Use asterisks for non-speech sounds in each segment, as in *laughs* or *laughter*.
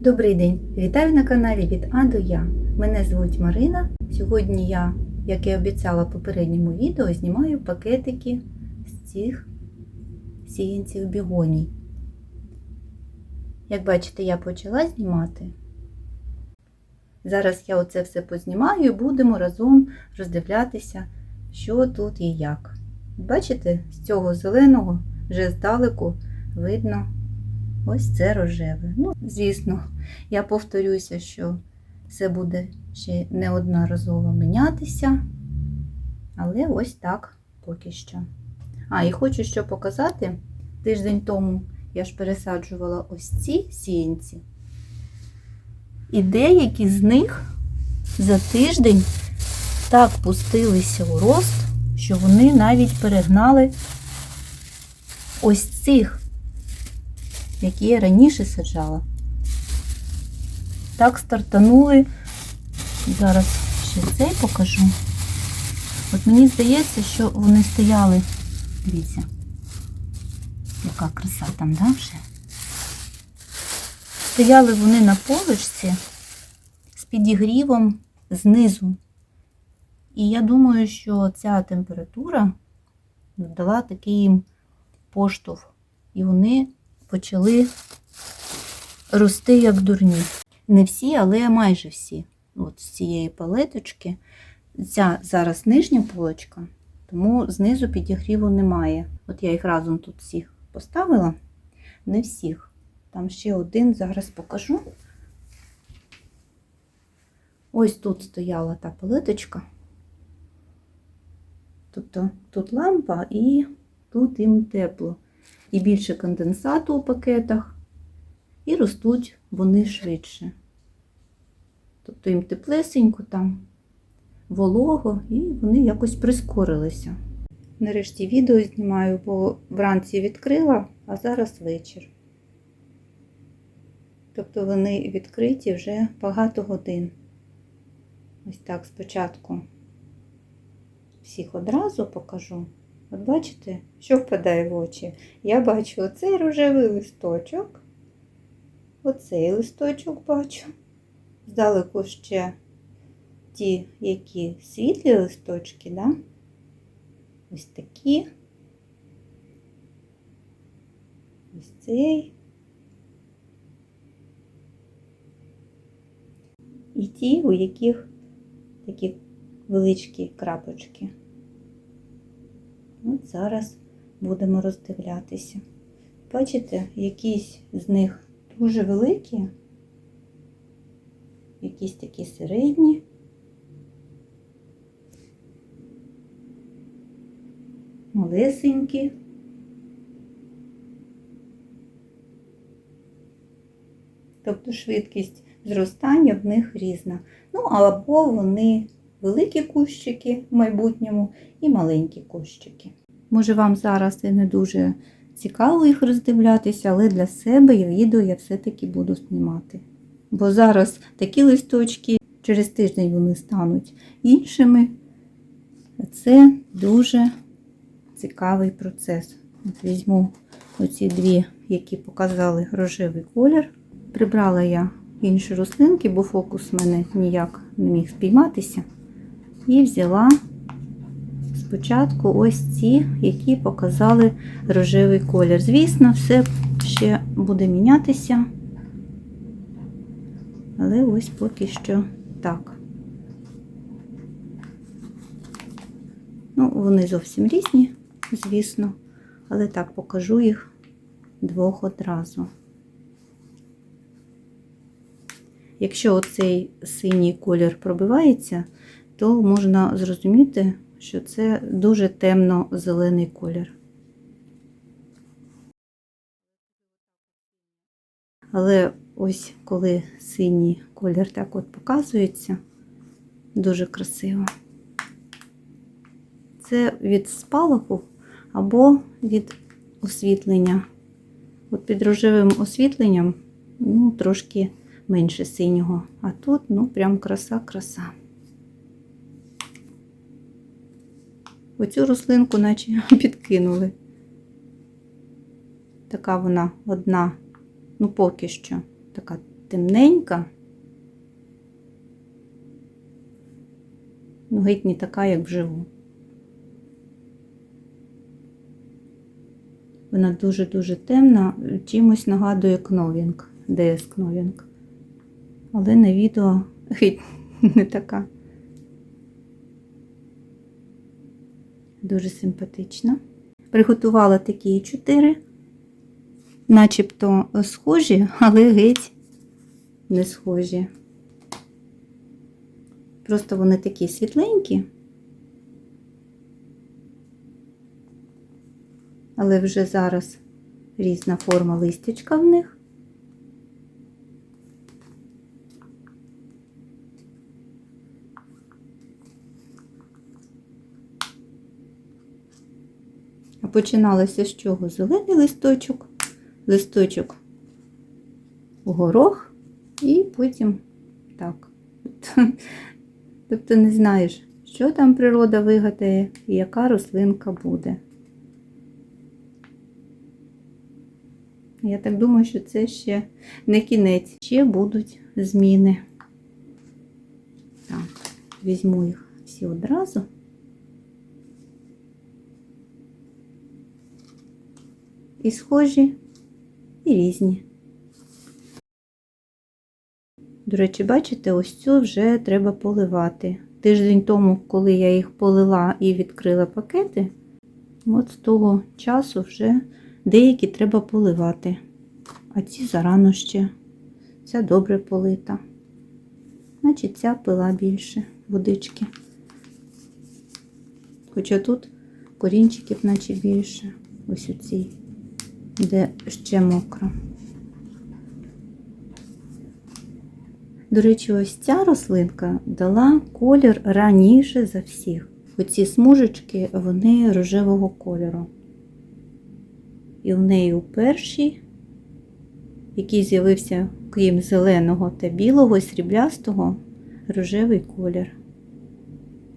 Добрий день! Вітаю на каналі від А до Я. Мене звуть Марина. Сьогодні я, як і обіцяла в попередньому відео, знімаю пакетики з цих сіянців бігоній. Як бачите, я почала знімати. Зараз я оце все познімаю і будемо разом роздивлятися, що тут і як. Бачите, з цього зеленого вже здалеку видно ось це рожеве. Ну, звісно, я повторюся, що це буде ще неодноразово мінятися, але ось так поки що. А, і хочу що показати. Тиждень тому я ж пересаджувала ось ці сіянці. І деякі з них за тиждень так пустилися у рост, що вони навіть перегнали ось цих, які я раніше саджала. Так стартанули. Зараз ще цей покажу. От мені здається, що вони стояли. Дивіться, яка краса там, да, вже? Стояли вони на полочці з підігрівом знизу. І я думаю, що ця температура дала такий їм поштовх. І вони почали рости як дурні. Не всі, але майже всі. От з цієї палеточки. Ця зараз нижня полочка, тому знизу підігріву немає. От я їх разом тут всіх поставила. Не всіх. Там ще один, зараз покажу. Ось тут стояла та палеточка. Тобто тут лампа і тут їм тепло. І більше конденсату у пакетах, і ростуть вони швидше. Тобто їм теплесенько там, волого, і вони якось прискорилися. Нарешті відео знімаю, бо вранці відкрила, а зараз вечір. Тобто вони відкриті вже багато годин. Ось так спочатку всіх одразу покажу. От бачите, що впадає в очі? Я бачу оцей рожевий листочок, оцей листочок бачу. Здалеку ще ті, які світлі листочки, да? ось такі. Ось цей. І ті, у яких такі величкі крапочки. От зараз будемо роздивлятися. Бачите, якісь з них дуже великі, якісь такі середні. Малесенькі. Тобто швидкість зростання в них різна. Ну, або вони великі кущики в майбутньому і маленькі кущики. Може, вам зараз і не дуже цікаво їх роздивлятися, але для себе і відео я все-таки буду знімати. Бо зараз такі листочки, через тиждень вони стануть іншими. Це дуже цікавий процес. От візьму оці дві, які показали рожевий колір. Прибрала я інші рослинки, бо фокус мене ніяк не міг спійматися. І взяла спочатку ось ці, які показали рожевий колір. Звісно, все ще буде мінятися. Але ось поки що так. Ну, вони зовсім різні, звісно, але так покажу їх двох одразу. Якщо оцей синій колір пробивається, то можна зрозуміти, що це дуже темно-зелений колір. Але ось коли синій колір так от показується, дуже красиво. Це від спалаху або від освітлення. От під рожевим освітленням ну, трошки менше синього. А тут, ну, прям краса-краса. Оцю рослинку наче *laughs* підкинули. Така вона одна, ну поки що, така темненька. Ну, геть не така, як вживу. Вона дуже-дуже темна, чимось нагадує Кновінг, ДС Кновінг. Але на відео геть *laughs* не така. Дуже симпатична. Приготувала такі чотири, начебто схожі, але геть не схожі. Просто вони такі світленькі, але вже зараз різна форма листячка в них. А починалося з чого? Зелений листочок, листочок горох і потім так. *laughs* Тобто не знаєш, що там природа вигадає і яка рослинка буде. Я так думаю, що це ще не кінець, ще будуть зміни. Так, візьму їх всі одразу. І схожі, і різні. До речі, бачите, ось цю вже треба поливати. Тиждень тому, коли я їх полила і відкрила пакети, от з того часу вже деякі треба поливати. А ці зарано ще. Ця добре полита. Значить, ця пила більше водички. Хоча тут корінчиків наче більше. Ось у цій, де ще мокро. До речі, ось ця рослинка дала колір раніше за всіх. Оці смужечки, вони рожевого кольору. І в неї у першій, який з'явився, крім зеленого та білого, сріблястого, рожевий колір.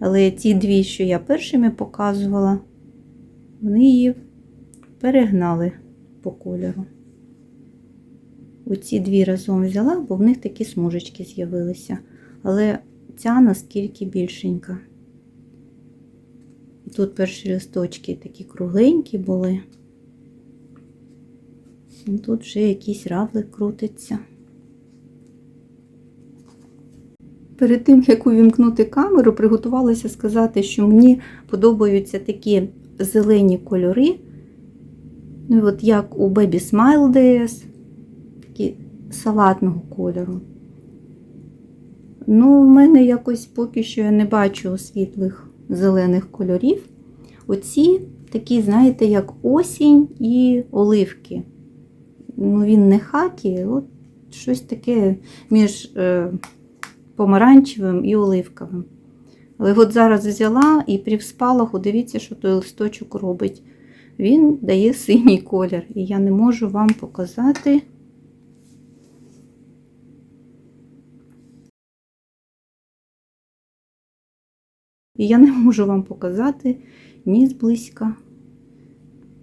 Але ті дві, що я першими показувала, вони її перегнали по кольору. Оці дві разом взяла, бо в них такі смужечки з'явилися. Але ця наскільки більшенька. І тут перші листочки такі кругленькі були. І тут вже якийсь равлик крутиться. Перед тим, як увімкнути камеру, приготувалася сказати, що мені подобаються такі зелені кольори. Ну, і от як у Baby Smile DS такі салатного кольору. Ну, в мене якось поки що я не бачу світлих зелених кольорів. Оці такі, знаєте, як осінь і оливки. Ну, він не хакі, от щось таке між е, помаранчевим і оливковим. Але от зараз взяла і при спалаху, дивіться, що той листочок робить. Він дає синій колір. І я не можу вам показати. І я не можу вам показати ні зблизька.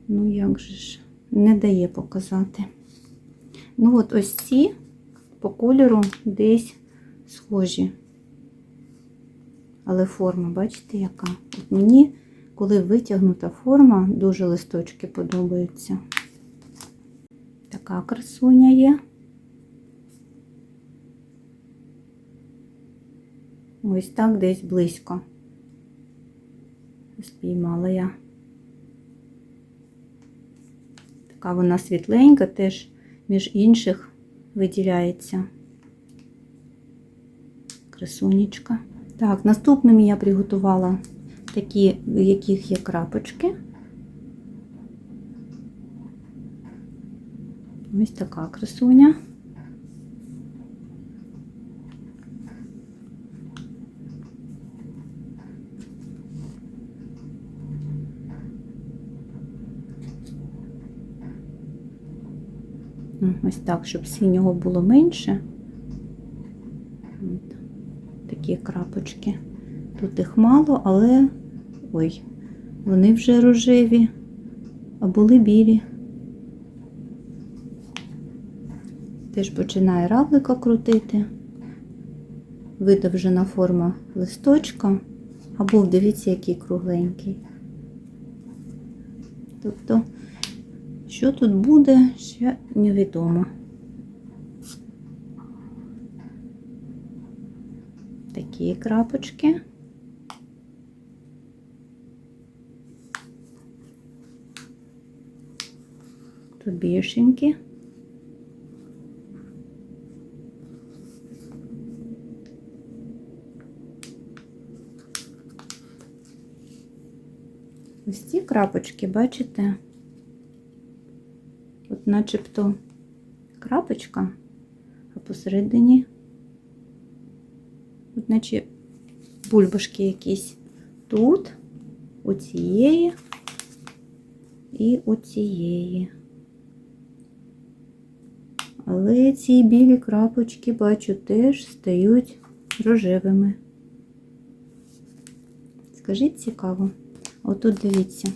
Ну, як же ж, не дає показати. Ну, от ось ці по кольору десь схожі. Але форма, бачите, яка? От мені, коли витягнута форма, дуже листочки подобаються. Така красуня є. Ось так десь близько спіймала я. Така вона світленька, теж між інших виділяється. Красунечка. Так, наступними я приготувала такі, в яких є крапочки. Ось така красуня. Ось так, щоб синього було менше. Такі крапочки. Тут їх мало, але ой, вони вже рожеві, а були білі. Теж починає равлика крутити. Видовжена форма листочка. Або дивіться, який кругленький. Тобто, що тут буде, ще невідомо. Такі крапочки. Тут більшенькі. Ось ці крапочки, бачите? От начебто крапочка, а посередині, от наче бульбашки якісь тут, у цієї і у цієї. Але ці білі крапочки, бачу, теж стають рожевими. Скажіть цікаво. Отут дивіться.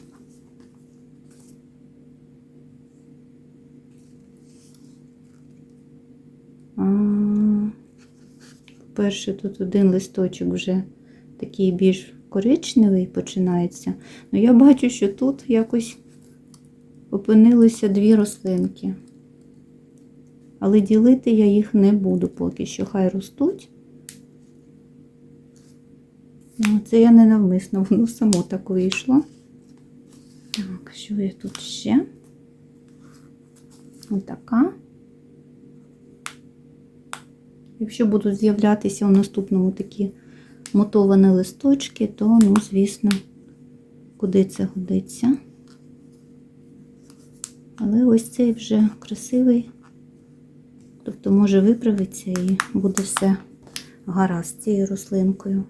Перше тут один листочок вже такий більш коричневий починається. Ну я бачу, що тут якось опинилися дві рослинки. Але ділити я їх не буду поки що, хай ростуть. Ну, це я не навмисно, *laughs* воно само так вийшло. Так, що є тут ще? Отака. Якщо будуть з'являтися у наступному такі мотовані листочки, то, ну, звісно, куди це годиться. Але ось цей вже красивий. Тобто може виправитися і буде все гаразд цією рослинкою.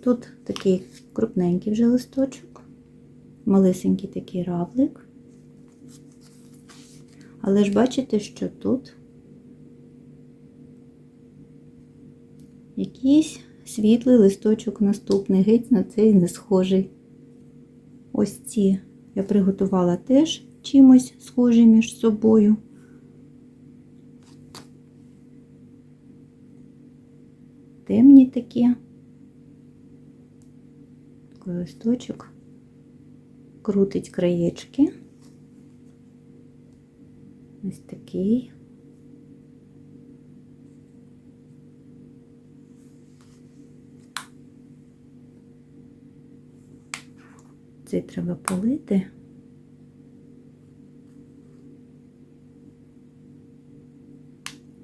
Тут такий крупненький вже листочок, малесенький такий равлик. Але ж бачите, що тут якийсь світлий листочок наступний, геть на цей не схожий. Ось ці я приготувала теж чимось схожі між собою. Такий листочок крутить краєчки. Ось такий. Цей треба полити.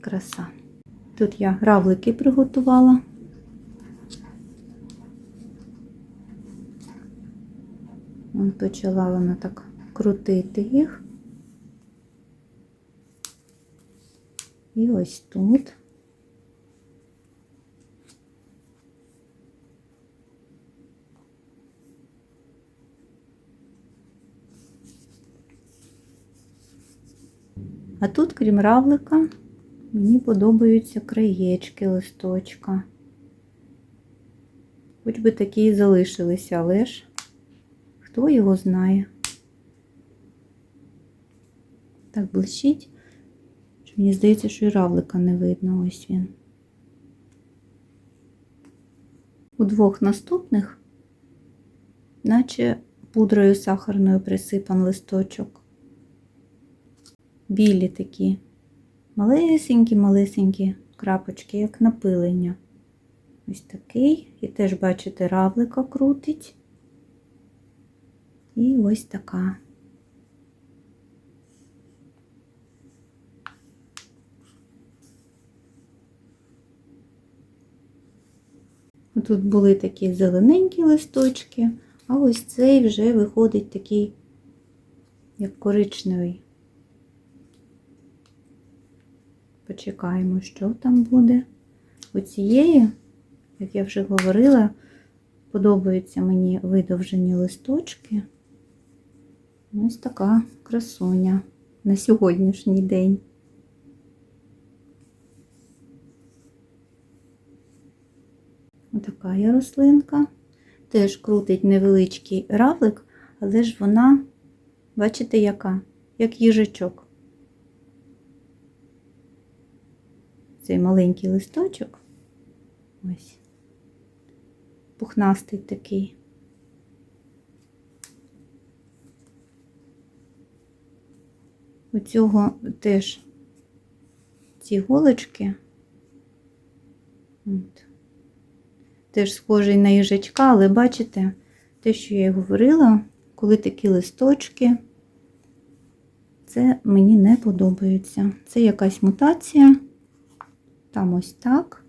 Краса. Тут я равлики приготувала. Вон почала вона так крутити їх. І ось тут. А тут, крім равлика, мені подобаються краєчки листочка. Хоч би такі і залишилися, але ж хто його знає. Так блищить, що мені здається, що і равлика не видно, ось він. У двох наступних, наче пудрою сахарною присипан листочок. Білі такі, малесенькі-малесенькі крапочки, як напилення. Ось такий. І теж, бачите, равлика крутить. І ось така. Тут були такі зелененькі листочки, а ось цей вже виходить такий, як коричневий. Почекаємо, що там буде. У цієї, як я вже говорила, подобаються мені видовжені листочки. Ось така красуня на сьогоднішній день. Отака є рослинка. Теж крутить невеличкий равлик, але ж вона, бачите, яка? Як їжачок. цей маленький листочок. Ось. Пухнастий такий. У цього теж ці голочки. От. Теж схожий на їжачка, але бачите, те, що я й говорила, коли такі листочки, це мені не подобається. Це якась мутація, там ось так.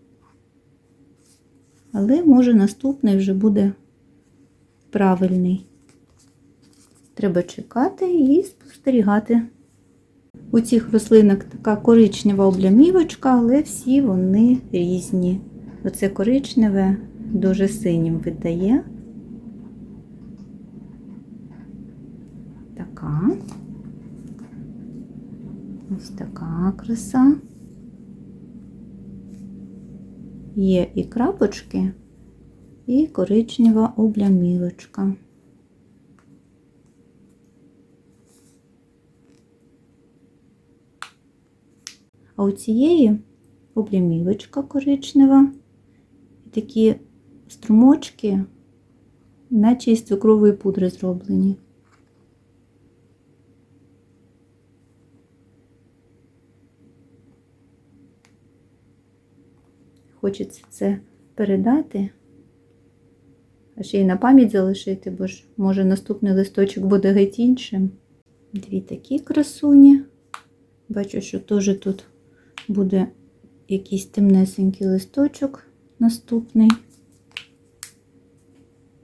Але може наступний вже буде правильний. Треба чекати і спостерігати. У цих рослинок така коричнева облямівочка, але всі вони різні. Оце коричневе дуже синім видає. Така. Ось така краса. Є і крапочки, і коричнева облямівочка. А у цієї облямівочка коричнева, і такі струмочки, наче із цукрової пудри зроблені. Хочеться це передати, а ще й на пам'ять залишити, бо ж може наступний листочок буде геть іншим. Дві такі красуні. Бачу, що теж тут буде якийсь темнесенький листочок наступний.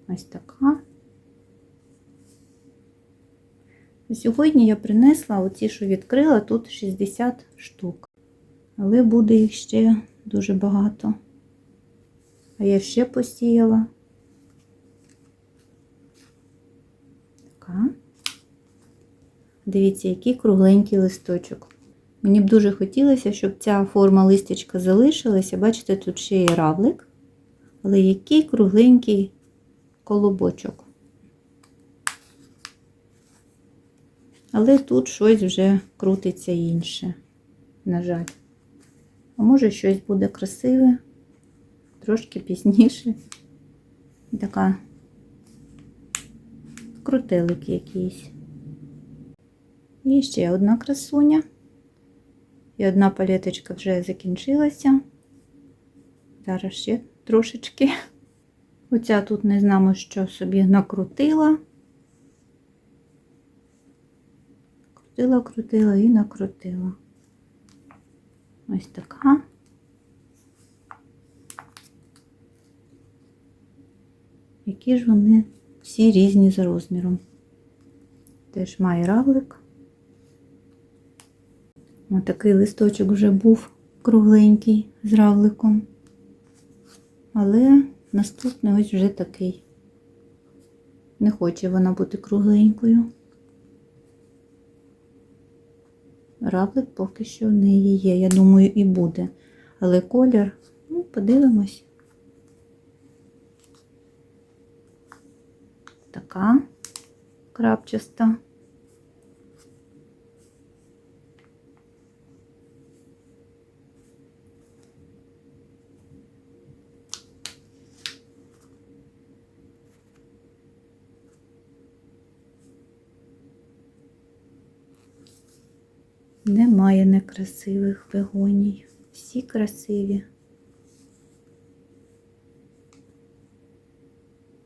Ось така. Сьогодні я принесла оці, що відкрила, тут 60 штук. Але буде їх ще дуже багато. А я ще посіяла. Така. Дивіться, який кругленький листочок. Мені б дуже хотілося, щоб ця форма листячка залишилася. Бачите, тут ще є равлик, але який кругленький колобочок. Але тут щось вже крутиться інше, на жаль. А може щось буде красиве, трошки пізніше. Така крутелик якийсь. І ще одна красуня. І одна палеточка вже закінчилася. Зараз ще трошечки. Оця тут не знаємо, що собі накрутила. Крутила, крутила і накрутила. Ось така. Які ж вони всі різні за розміром. Теж має равлик. Ось такий листочок вже був кругленький з равликом. Але наступний ось вже такий. Не хоче вона бути кругленькою. Равлик поки що в неї є. Я думаю, і буде. Але колір, ну, подивимось. Така крапчаста. Немає некрасивих бегоній. Всі красиві.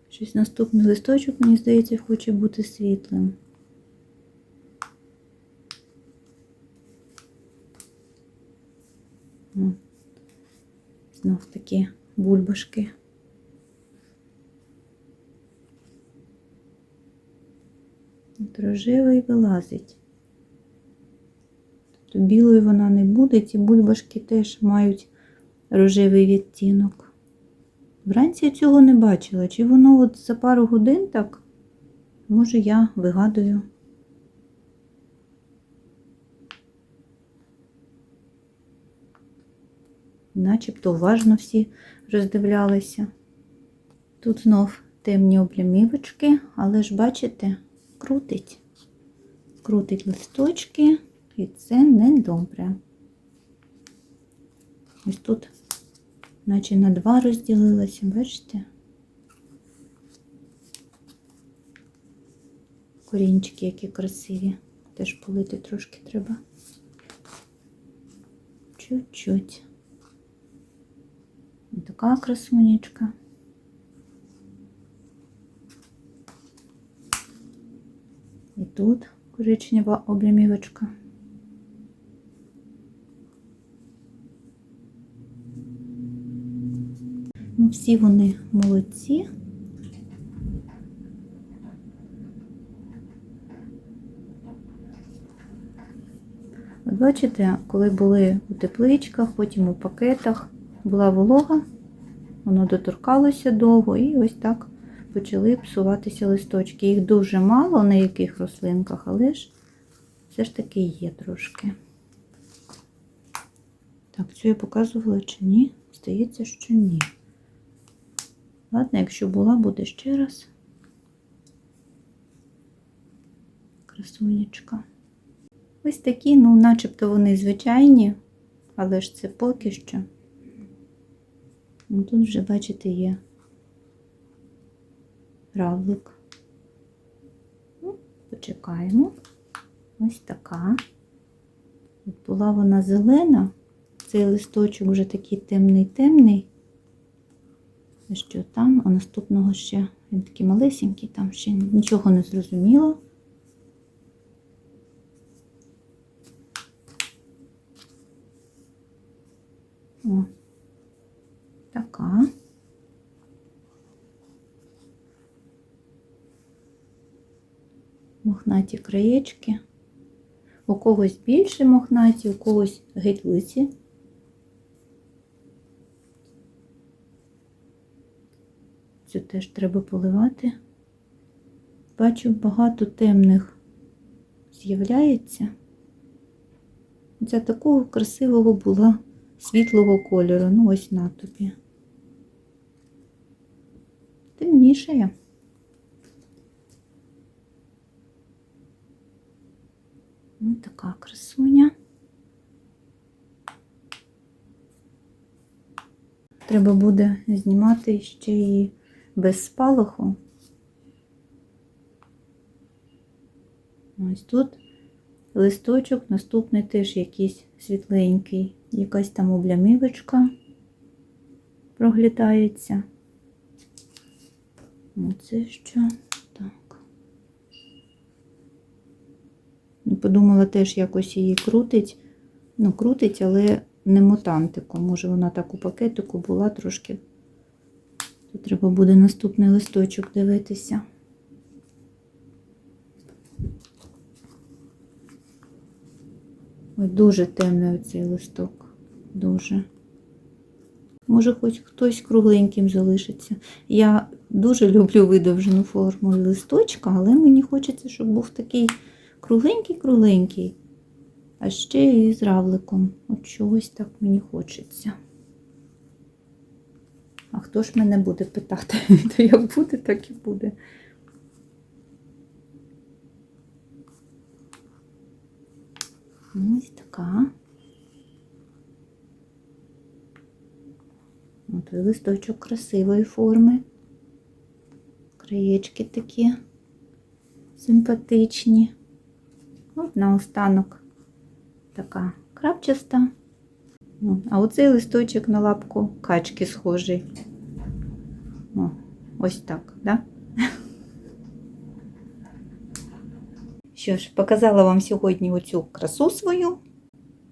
Щось наступний листочок, мені здається, хоче бути світлим. Знов такі бульбашки. От вилазить. Білою вона не буде, ці бульбашки теж мають рожевий відтінок. Вранці я цього не бачила. Чи воно от за пару годин так? Може, я вигадую. Начебто уважно всі роздивлялися. Тут знов темні облямівочки, але ж, бачите, крутить. Крутить листочки, і це недобре. Ось тут, наче на два розділилася, бачите? Корінчики, які красиві. Теж полити трошки треба. Чуть-чуть. Така красунечка. І тут коричнева облямівочка. Ну, всі вони молодці. От бачите, коли були у тепличках, потім у пакетах, була волога, воно доторкалося довго і ось так почали псуватися листочки. Їх дуже мало на яких рослинках, але ж все ж таки є трошки. Так, цю я показувала чи ні? Здається, що ні. Ладно, якщо була, буде ще раз. Красунечка. Ось такі, ну, начебто вони звичайні, але ж це поки що. Ну, тут вже, бачите, є равлик. Ну, почекаємо. Ось така. От була вона зелена, цей листочок вже такий темний-темний. Що там? А наступного ще він такий малесенький, там ще нічого не зрозуміло. О, така. Мохнаті краєчки. У когось більше мохнаті, у когось геть. Цю теж треба поливати. Бачу, багато темних з'являється. Ця такого красивого була світлого кольору. Ну, ось на тобі. Темнішає. Ось така красуня. Треба буде знімати ще і без спалаху. Ось тут листочок, наступний теж якийсь світленький, якась там облямівочка проглядається. Оце що? Так. Ну, Подумала теж якось її крутить. Ну, крутить, але не мутантику. Може, вона так у пакетику була трошки. Тут треба буде наступний листочок дивитися. Ой, дуже темний оцей листок. Дуже. Може, хоч хтось кругленьким залишиться. Я дуже люблю видовжену форму листочка, але мені хочеться, щоб був такий кругленький-кругленький. А ще і з равликом. От чогось так мені хочеться. А хто ж мене буде питати? *laughs* То як буде, так і буде. Ось така. От листочок красивої форми. Краєчки такі симпатичні. От наостанок така крапчаста. Ну, А оцей листочок на лапку качки схожий. О, ось так, да? Що ж, показала вам сьогодні оцю красу свою.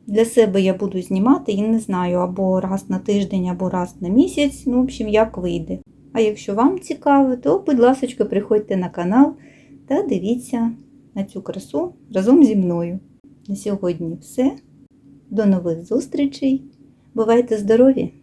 Для себе я буду знімати і не знаю, або раз на тиждень, або раз на місяць. Ну, в общем, як вийде. А якщо вам цікаво, то, будь ласка, приходьте на канал та дивіться на цю красу разом зі мною. На сьогодні все. До нових зустрічей. Бувайте здорові!